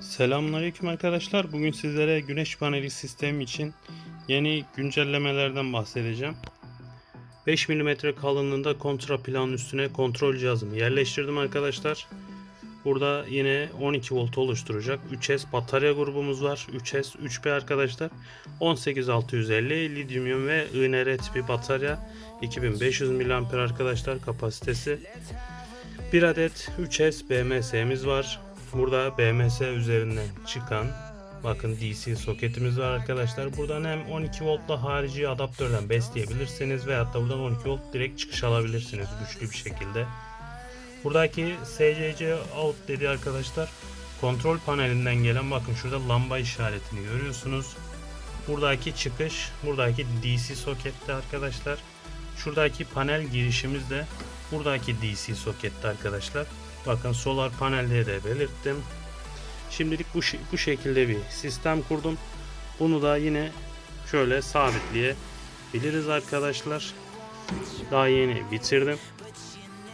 Selamünaleyküm arkadaşlar. Bugün sizlere güneş paneli sistemi için yeni güncellemelerden bahsedeceğim. 5 mm kalınlığında kontra planın üstüne kontrol cihazımı yerleştirdim arkadaşlar. Burada yine 12 volt oluşturacak 3S batarya grubumuz var. 3S 3P arkadaşlar. 18650 lityum ve INR tipi batarya 2500 mAh arkadaşlar kapasitesi. Bir adet 3S BMS'miz var. Burada BMS üzerinden çıkan bakın DC soketimiz var arkadaşlar. Buradan hem 12 voltla harici adaptörden besleyebilirsiniz veyahut da buradan 12 volt direkt çıkış alabilirsiniz güçlü bir şekilde. Buradaki SCC out dedi arkadaşlar. Kontrol panelinden gelen bakın şurada lamba işaretini görüyorsunuz. Buradaki çıkış, buradaki DC sokette arkadaşlar. Şuradaki panel girişimiz de buradaki DC sokette arkadaşlar. Bakın solar panelde de belirttim. Şimdilik bu, bu şekilde bir sistem kurdum. Bunu da yine şöyle sabitleyebiliriz arkadaşlar. Daha yeni bitirdim.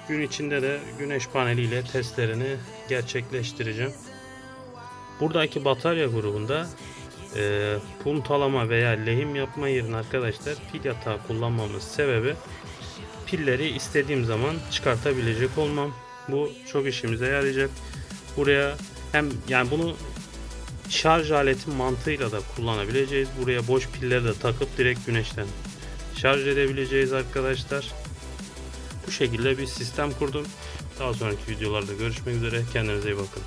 Gün içinde de güneş paneliyle testlerini gerçekleştireceğim. Buradaki batarya grubunda e, puntalama veya lehim yapma yerine arkadaşlar pil yatağı kullanmamız sebebi pilleri istediğim zaman çıkartabilecek olmam. Bu çok işimize yarayacak. Buraya hem yani bunu şarj aleti mantığıyla da kullanabileceğiz. Buraya boş pilleri de takıp direkt güneşten şarj edebileceğiz arkadaşlar. Bu şekilde bir sistem kurdum. Daha sonraki videolarda görüşmek üzere. Kendinize iyi bakın.